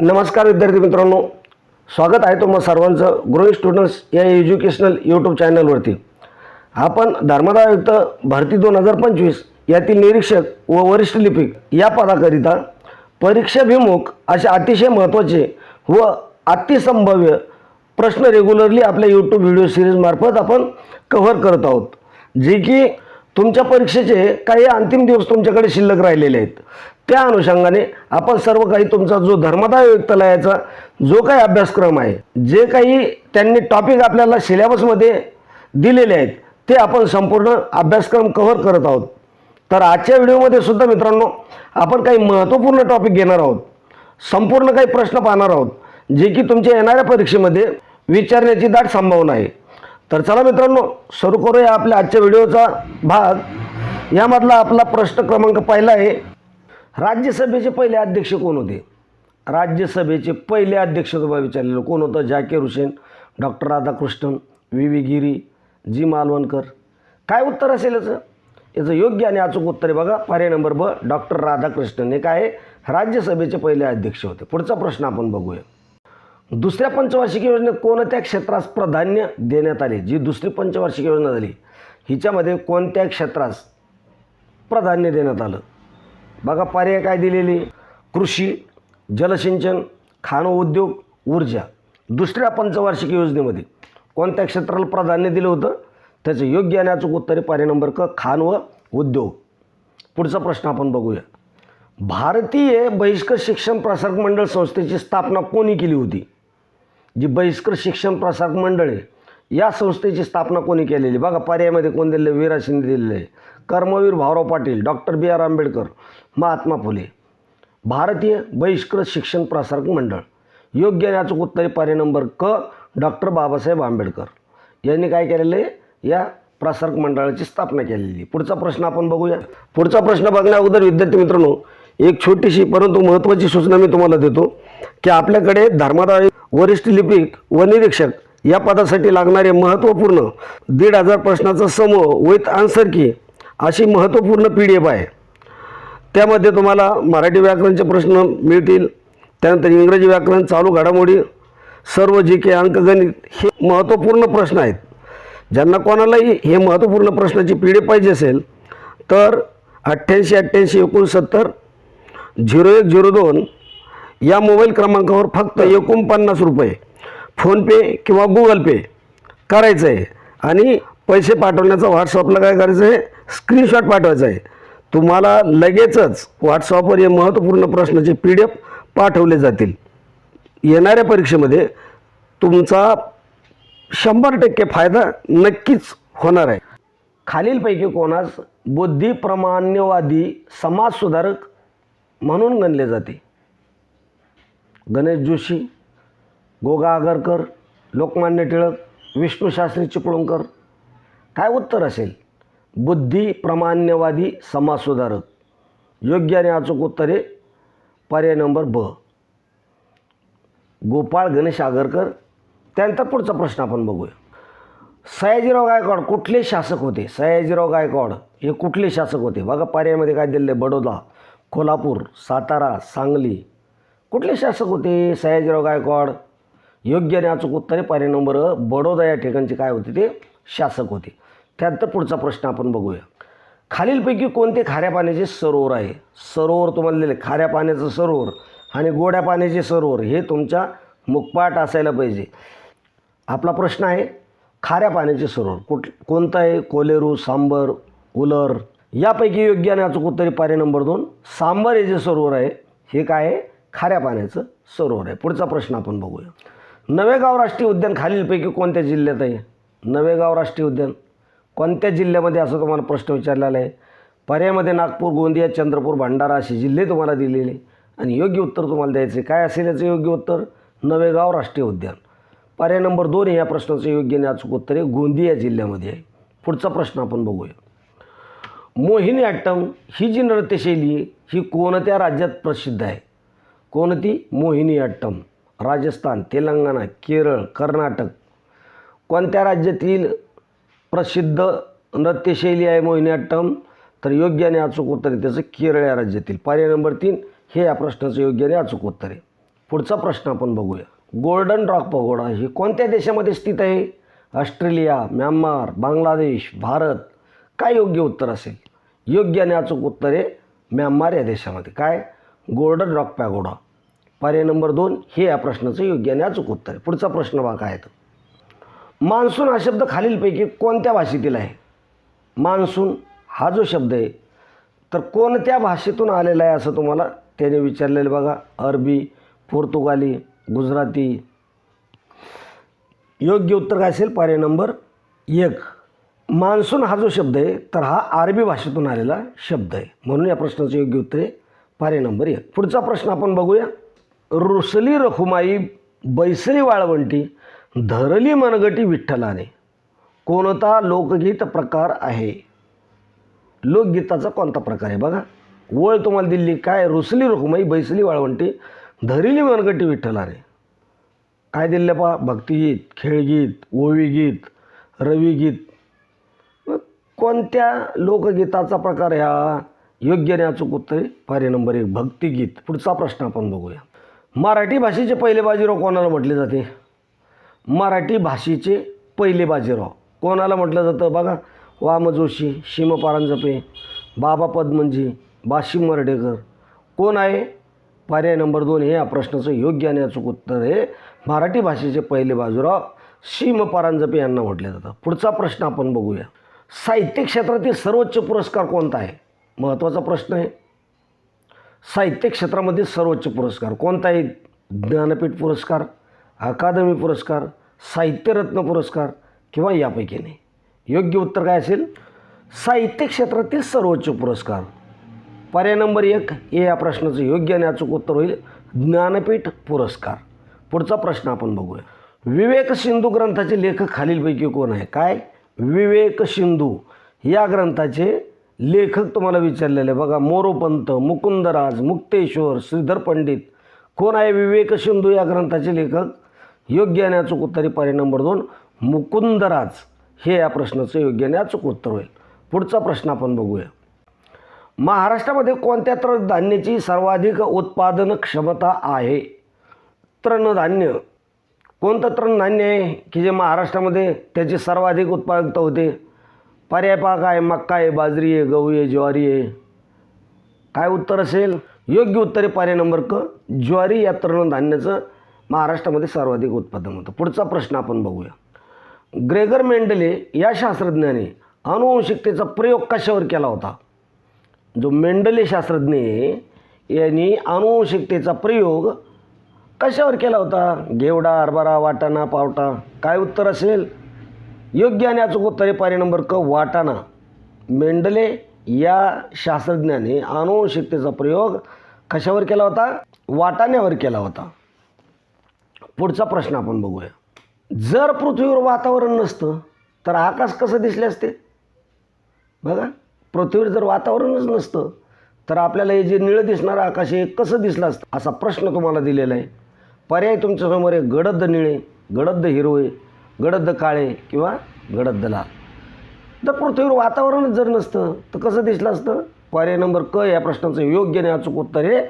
नमस्कार विद्यार्थी मित्रांनो. स्वागत आहे तुम्हा सर्वांचं ग्रोईंग स्टुडंट्स या एज्युकेशनल यूट्यूब चॅनलवरती आपण धर्मदायुक्त भरती दोन हजार पंचवीस यातील निरीक्षक व वरिष्ठ लिपिक या पदाकरिता परीक्षाभिमुख असे अतिशय महत्त्वाचे व अतिसंभाव्य प्रश्न रेग्युलरली आपल्या यूट्यूब व्हिडिओ सिरीजमार्फत आपण कव्हर करत आहोत. जे की तुमच्या परीक्षेचे काही अंतिम दिवस तुमच्याकडे शिल्लक राहिलेले आहेत. त्या अनुषंगाने आपण सर्व काही तुमचा जो धर्मदाय व्यक्तालयाचा जो काही अभ्यासक्रम आहे जे काही त्यांनी टॉपिक आपल्याला सिलेबसमध्ये दिलेले आहेत ते आपण संपूर्ण अभ्यासक्रम कव्हर करत आहोत. तर आजच्या व्हिडिओमध्ये सुद्धा मित्रांनो आपण काही महत्त्वपूर्ण टॉपिक घेणार आहोत. संपूर्ण काही प्रश्न पाहणार आहोत जे की तुमच्या येणाऱ्या परीक्षेमध्ये विचारण्याची दाट संभावना आहे. तर चला मित्रांनो सुरू करूया आपल्या आजच्या व्हिडिओचा भाग. यामधला आपला प्रश्न क्रमांक पहिला आहे राज्यसभेचे पहिले अध्यक्ष कोण होते? राज्यसभेचे पहिले अध्यक्ष तुम्हाला विचारलेलं कोण होतं? Zakir Hussain doctor Radhakrishnan V V Giri G. Malvankar. काय उत्तर असेल याचं? याचं योग्य आणि अचूक उत्तर आहे बघा. पर्याय नंबर ब डॉक्टर राधाकृष्णन. हे काय आहे? राज्यसभेचे पहिले अध्यक्ष होते. पुढचा प्रश्न आपण बघूया. दुसऱ्या पंचवार्षिक योजनेत कोणत्या क्षेत्रास प्राधान्य देण्यात आले? जी दुसरी पंचवार्षिक योजना झाली हिच्यामध्ये कोणत्या क्षेत्रास प्राधान्य देण्यात आलं? बघा पर्याय काय दिलेली? कृषी जलसिंचन खाण उद्योग ऊर्जा. दुसऱ्या पंचवार्षिक योजनेमध्ये कोणत्या क्षेत्राला प्राधान्य दिलं होतं? त्याचं योग्य आणि अचूक उत्तर पर्याय नंबर क खाण व उद्योग. पुढचा प्रश्न आपण बघूया. भारतीय बहिष्कर शिक्षण प्रसारक मंडळ संस्थेची स्थापना कोणी केली होती? जी बहिष्कृत शिक्षण प्रसारक मंडळ आहे या संस्थेची स्थापना कोणी केलेली? बघा पर्यायामध्ये कोण दिलेलं आहे? वीरा शिंदे दिलेलं आहे. Karmaveer Bhaurao Patil doctor B R Ambedkar Mahatma Phule. भारतीय बहिष्कृत शिक्षण प्रसारक मंडळ. योग्य आणि अचूक उत्तर पर्याय नंबर क डॉक्टर बाबासाहेब आंबेडकर. यांनी काय केलेलं आहे? या प्रसारक मंडळाची स्थापना केलेली आहे. पुढचा प्रश्न आपण बघूया. पुढचा प्रश्न बघण्या अगोदर विद्यार्थी मित्रांनो एक छोटीशी परंतु महत्त्वाची सूचना मी तुम्हाला देतो की आपल्याकडे धर्मादाय वरिष्ठ लिपिक व निरीक्षक या पदासाठी लागणारे महत्त्वपूर्ण दीड हजार प्रश्नाचा समूह विथ आन्सर की अशी महत्त्वपूर्ण पी डी एफ आहे. त्यामध्ये तुम्हाला मराठी व्याकरणचे प्रश्न मिळतील. त्यानंतर इंग्रजी व्याकरण चालू घडामोडी सर्व जी के अंकगणित हे महत्त्वपूर्ण प्रश्न आहेत. ज्यांना कोणालाही हे महत्त्वपूर्ण प्रश्नाची पिढी पाहिजे असेल तर अठ्ठ्याऐंशी अठ्ठ्याऐंशी एकोणसत्तर झिरो एक झिरो दोन या मोबाईल क्रमांकावर फक्त एकोणपन्नास रुपये फोनपे किंवा गुगल पे करायचं आहे. आणि पैसे पाठवण्याचा व्हॉट्सअपला काय करायचं आहे? स्क्रीनशॉट पाठवायचा आहे. तुम्हाला लगेचच व्हॉट्सअपवर हे महत्त्वपूर्ण प्रश्नाचे पी डी एफ पाठवले जातील. येणाऱ्या परीक्षेमध्ये तुमचा शंभर टक्के फायदा नक्कीच होणार आहे. खालीलपैकी कोणास बुद्धिप्रमाण्यवादी समाजसुधारक म्हणून गणले जाते. गणेश जोशी गोगा आगरकर लोकमान्य टिळक विष्णूशास्त्री चिपळूणकर. काय उत्तर असेल? बुद्धी प्रमाण्यवादी समाजसुधारक. योग्य आणि अचूक उत्तर आहे पर्याय नंबर ब. गोपाळ गणेश आगरकर त्यानंतर पुढचा प्रश्न आपण बघूया. सयाजीराव गायकवाड कुठले शासक होते? सयाजीराव गायकवाड हे कुठले शासक होते? बघा पर्यायमध्ये काय दिलेलं आहे. बडोदा कोल्हापूर सातारा सांगली कुठले शासक होते? सयाजीराव गायकवाड. योग्य आणि अचूक उत्तर आहे नंबर. बडोदा या ठिकाणचे काय होते ते? शासक होते. त्यानंतर पुढचा प्रश्न आपण बघूया. खालीलपैकी कोणते खाऱ्या पाण्याचे सरोवर आहे? सरोवर तुम्हाला दिले. खाऱ्या पाण्याचं सरोवर आणि गोड्या पाण्याचे सरोवर हे तुमच्या मुखपाट असायला पाहिजे. आपला प्रश्न आहे खाऱ्या पाण्याचे सरोवर कुठ कोणतं आहे? कोलेरू सांबर उलर. यापैकी योग्य आणि अचूक उत्तरे पर्याय नंबर दोन. सांबर हे जे सरोवर आहे हे काय आहे? खाऱ्या पाण्याचं सरोवर आहे. पुढचा प्रश्न आपण बघूया. नवेगाव राष्ट्रीय उद्यान खालीलपैकी कोणत्या जिल्ह्यात आहे? नवेगाव राष्ट्रीय उद्यान कोणत्या जिल्ह्यामध्ये असं तुम्हाला प्रश्न विचारलेला आहे? पर्यायमध्ये नागपूर गोंदिया चंद्रपूर भंडारा असे जिल्हे तुम्हाला दिलेले. आणि योग्य उत्तर तुम्हाला द्यायचे काय असेल याचं योग्य उत्तर? नवेगाव राष्ट्रीय उद्यान. पर्याय नंबर दोन या प्रश्नाचं योग्य आणि अचूक उत्तर आहे. गोंदिया जिल्ह्यामध्ये आहे. पुढचा प्रश्न आपण बघूया. मोहिनीअट्टम ही जी नृत्यशैली आहे ही कोणत्या राज्यात प्रसिद्ध आहे? कोणती? मोहिनीअट्टम राजस्थान तेलंगणा केरळ कर्नाटक. कोणत्या राज्यातील प्रसिद्ध नृत्यशैली आहे मोहिनीअट्टम तर योग्य आणि अचूक उत्तर आहे त्याचं केरळ या राज्यातील. पर्याय नंबर तीन हे या प्रश्नाचं योग्य आणि अचूक उत्तर आहे. पुढचा प्रश्न आपण बघूया. गोल्डन रॉक पगोडा हे कोणत्या देशामध्ये स्थित आहे? Australia Myanmar Bangladesh Bharat. काय योग्य उत्तर असेल? योग्य आणि अचूक उत्तर आहे म्यानमार या देशामध्ये. काय? Golden rock pagoda. पर्याय नंबर दोन हे या प्रश्नाचं योग्य आणि अचूक उत्तर आहे. पुढचा प्रश्न बघा काय तर मान्सून हा शब्द खालीलपैकी कोणत्या भाषेतील आहे? मान्सून हा जो शब्द आहे तर कोणत्या भाषेतून आलेला आहे असं तुम्हाला त्याने विचारलेलं बघा. अरबी पोर्तुगाली गुजराती. योग्य उत्तर काय असेल? पर्याय नंबर एक. मान्सून हा जो शब्द आहे तर हा अरबी भाषेतून आलेला शब्द आहे. म्हणून या प्रश्नाचं योग्य उत्तर आहे. पर्याय नंबर एक. पुढचा प्रश्न आपण बघूया. रुसली रखुमाई बैसली वाळवंटी धरली मनगटी विठ्ठलाने. कोणता लोकगीत प्रकार आहे? लोकगीताचा कोणता प्रकार आहे? बघा वळ तुम्हाला दिली काय? रुसली रुखुमाई बैसली वाळवंटी धरिली मनगटी विठ्ठलाने. काय दिले पहा भक्तिगीत खेळगीत ओवीगीत रवीगीत. मग कोणत्या लोकगीताचा प्रकार ह्या योग्य आणि अचूक उत्तर पर्याय नंबर एक भक्तिगीत. पुढचा प्रश्न आपण बघूया. मराठी भाषेचे पहिले बाजीराव कोणाला म्हटले जाते? मराठी भाषेचे पहिले बाजीराव. कोणाला म्हटलं जातं? बघा वाम जोशी शिम पारांजपे बाबा पद्मनजी बाशिम मर्डेकर. कोण आहे? पर्याय नंबर दोन हे या प्रश्नाचं योग्य आणि अचूक उत्तर आहे. मराठी भाषेचे पहिले बाजूराव शिम पारांजपे यांना म्हटलं जातं. पुढचा प्रश्न आपण बघूया. साहित्य क्षेत्रातील सर्वोच्च पुरस्कार कोणता आहे? महत्त्वाचा प्रश्न आहे. साहित्य क्षेत्रामध्ये सर्वोच्च पुरस्कार. कोणता आहे ज्ञानपीठ पुरस्कार अकादमी पुरस्कार साहित्यरत्न पुरस्कार किंवा यापैकी नाही. योग्य उत्तर काय असेल? साहित्य क्षेत्रातील सर्वोच्च पुरस्कार. पर्याय नंबर एक हे या प्रश्नाचं योग्य आणि अचूक उत्तर होईल. ज्ञानपीठ पुरस्कार. पुढचा प्रश्न आपण बघूया. विवेक सिंधू ग्रंथाचे लेखक खालीलपैकी कोण आहे? काय? विवेक सिंधू. या ग्रंथाचे लेखक तुम्हाला विचारलेले बघा मोरोपंत मुकुंदराज मुक्तेश्वर श्रीधर पंडित. कोण आहे? विवेक सिंधू या ग्रंथाचे लेखक. योग्य आणि अचूक उत्तर पर्याय नंबर दोन. मुकुंदराज हे या प्रश्नाचं योग्य आणि अचूक उत्तर होईल. पुढचा प्रश्न आपण बघूया. महाराष्ट्रामध्ये कोणत्या तृणधान्याची सर्वाधिक उत्पादन क्षमता आहे? तृणधान्य. कोणतं तृणधान्य आहे? की जे महाराष्ट्रामध्ये त्याची सर्वाधिक उत्पादकता होते? पर्याय पाक आहे मक्का आहे बाजरी आहे गहू आहे ज्वारी आहे. काय उत्तर असेल? योग्य उत्तर आहे पर्याय नंबर क. ज्वारी या तृणधान्याचं महाराष्ट्रामध्ये सर्वाधिक उत्पादन होतं. पुढचा प्रश्न आपण बघूया. ग्रेगर मेंडले या शास्त्रज्ञाने अनुवंशिकतेचा प्रयोग कशावर केला होता? जो मेंडले शास्त्रज्ञ आहे, यांनी अनुवंशिकतेचा प्रयोग कशावर केला होता? घेवडा हरभरा वाटाणा पावटा. काय उत्तर असेल? योग्य आणि अचूक उत्तरे पारी नंबर क वाटाणा. मेंडले या शास्त्रज्ञाने अनुवंशिकतेचा प्रयोग कशावर केला होता? वाटाण्यावर केला होता. पुढचा प्रश्न आपण बघूया. जर पृथ्वीवर वातावरण नसतं तर आकाश कसं दिसले असते? बघा पृथ्वीवर जर वातावरणच नसतं तर आपल्याला हे जे निळं दिसणारं आकाश हे कसं दिसलं असतं? असा प्रश्न तुम्हाला दिलेला आहे. पर्याय तुमच्यासमोर आहे गडद निळे गडद हिरवे गडद काळे किंवा गडद लाल तर पृथ्वीवर वातावरणच जर नसतं तर कसं दिसलं असतं? पर्याय नंबर क या प्रश्नाचं योग्य आणि अचूक उत्तर हे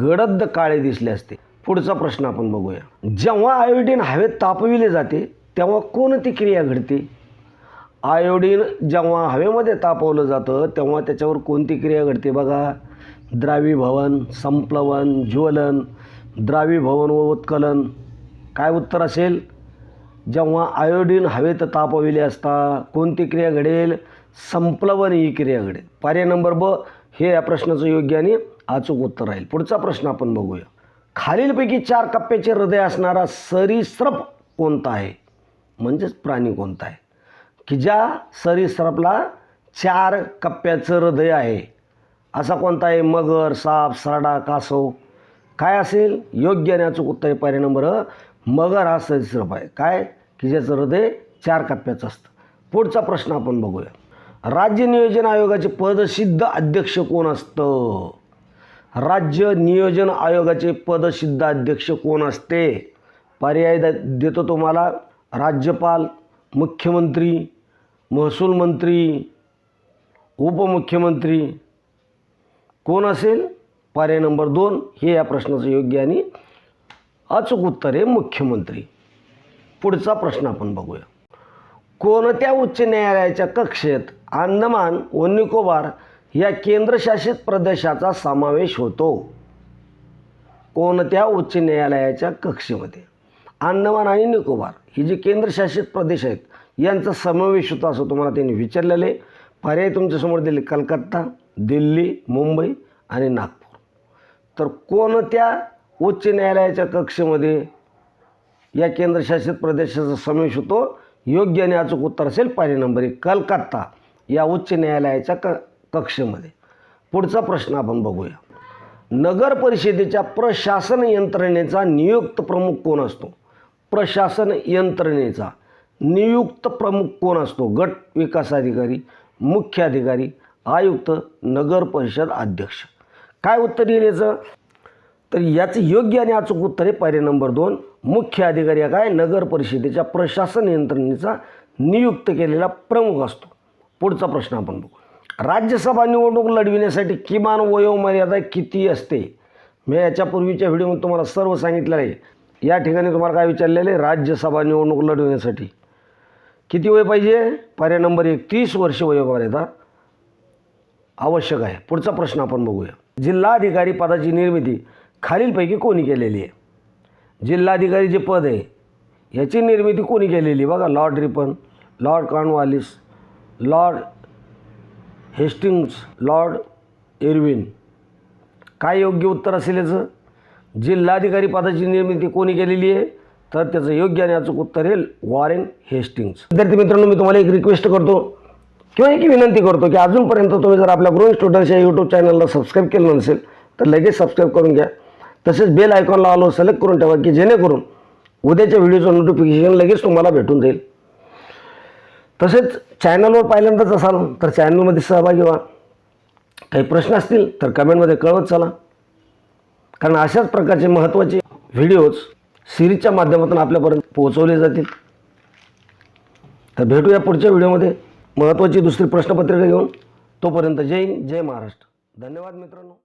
गडद काळे दिसले असते. पुढचा प्रश्न आपण बघूया. जेव्हा आयोडीन हवेत तापविले जाते तेव्हा कोणती क्रिया घडते? आयोडीन जेव्हा हवेमध्ये तापवलं जातं तेव्हा त्याच्यावर कोणती क्रिया घडते बघा? द्रावीभवन संप्लवन ज्वलन द्रावीभवन व उत्कलन. काय उत्तर असेल? जेव्हा आयोडीन हवेत तापविले असता कोणती क्रिया घडेल? संप्लवन ही क्रिया घडेल. पर्याय नंबर ब हे या प्रश्नाचं योग्य आणि अचूक उत्तर राहील. पुढचा प्रश्न आपण बघूया. खालीलपैकी चार कप्प्याचे हृदय असणारा सरीसृप कोणता आहे? म्हणजेच प्राणी कोणता आहे? की ज्या सरीसृपला चार कप्प्याचं हृदय आहे. असा कोणता आहे? मगर साप सरडा कासव. काय असेल? योग्य आणि अचूक उत्तर आहे. पर्याय नंबर मगर हा सरीसृप आहे काय? की ज्याचं हृदय चार कप्प्याचं असतं. पुढचा प्रश्न आपण बघूया. राज्य नियोजन आयोगाचे पदसिद्ध अध्यक्ष कोण असतं? राज्य नियोजन आयोगाचे पदसिद्ध अध्यक्ष कोण असते? पर्याय देतो तुम्हाला. राज्यपाल मुख्यमंत्री महसूल मंत्री उपमुख्यमंत्री कोण असेल? पर्याय नंबर दोन हे या प्रश्नाचं योग्य आणि अचूक उत्तर आहे मुख्यमंत्री. पुढचा प्रश्न आपण बघूया. कोणत्या उच्च न्यायालयाच्या कक्षेत अंदमान व निकोबार या केंद्रशासित प्रदेशाचा समावेश होतो? कोणत्या उच्च न्यायालयाच्या कक्षेमध्ये? अंदमान आणि निकोबार ही जी केंद्रशासित प्रदेश आहेत यांचा समावेश होतो असं तुम्हाला त्यांनी विचारलेले पर्याय तुमच्यासमोर दिले कलकत्ता दिल्ली मुंबई आणि नागपूर. तर कोणत्या उच्च न्यायालयाच्या कक्षेमध्ये या केंद्रशासित प्रदेशाचा समावेश होतो. योग्य आणि अचूक उत्तर असेल पर्याय नंबर एक. कलकत्ता या उच्च न्यायालयाच्या क कक्षेमध्ये. पुढचा प्रश्न आपण बघूया. नगर परिषदेच्या प्रशासन यंत्रणेचा नियुक्त प्रमुख कोण असतो? प्रशासन यंत्रणेचा नियुक्त प्रमुख कोण असतो? गट विकास अधिकारी मुख्य अधिकारी आयुक्त नगर परिषद अध्यक्ष. काय उत्तर येईल याचं? तर याचं योग्य आणि अचूक उत्तर आहे पर्याय नंबर दोन. मुख्य अधिकारी हा काय? नगर परिषदेच्या प्रशासन यंत्रणेचा नियुक्त केलेला प्रमुख असतो. पुढचा प्रश्न आपण बघू. राज्यसभा निवडणूक लढविण्यासाठी किमान वयोमर्यादा किती असते? मी याच्यापूर्वीच्या व्हिडिओमध्ये तुम्हाला सर्व सांगितलेलं आहे. या ठिकाणी तुम्हाला काय विचारलेलं आहे? राज्यसभा निवडणूक लढविण्यासाठी. किती वय पाहिजे? पर्याय नंबर एक तीस वर्ष वयोमर्यादा आवश्यक आहे. पुढचा प्रश्न आपण बघूया. जिल्हाधिकारी पदाची निर्मिती. खालीलपैकी कोणी केलेली आहे? जिल्हाधिकारी जे पद आहे याची निर्मिती कोणी केलेली बघा lord Ripon lord Cornwallis lord Hastings lord Irwin. काय योग्य उत्तर असेल याचं? जिल्हाधिकारी पदाची निर्मिती कोणी केलेली आहे? तर त्याचं योग्य आणि अचूक उत्तर आहे वॉरेन हेस्टिंग्स. विद्यार्थी मित्रांनो मी तुम्हाला एक रिक्वेस्ट करतो किंवा एक विनंती करतो की अजूनपर्यंत तुम्ही जर आपल्या ग्रोइंग स्टुडंट्स या यूट्यूब चॅनलला सबस्क्राईब केलं नसेल तर लगेच सबस्क्राईब करून घ्या. तसेच बेल आयकॉनला आलो सिलेक्ट करून ठेवा की जेणेकरून उद्याच्या व्हिडिओचं नोटिफिकेशन लगेच तुम्हाला भेटून जाईल. तसेच चॅनलवर पाहिल्यांदाच असाल तर चॅनलमध्ये सहभागी व्हा. काही प्रश्न असतील तर कमेंटमध्ये कळवत चला. कारण अशाच प्रकारचे महत्त्वाचे व्हिडिओज सिरीजच्या माध्यमातून आपल्यापर्यंत पोहोचवले जातील. तर भेटूया पुढच्या व्हिडिओमध्ये महत्त्वाची दुसरी प्रश्नपत्रिका घेऊन. तोपर्यंत जय हिंद जय महाराष्ट्र. धन्यवाद मित्रांनो.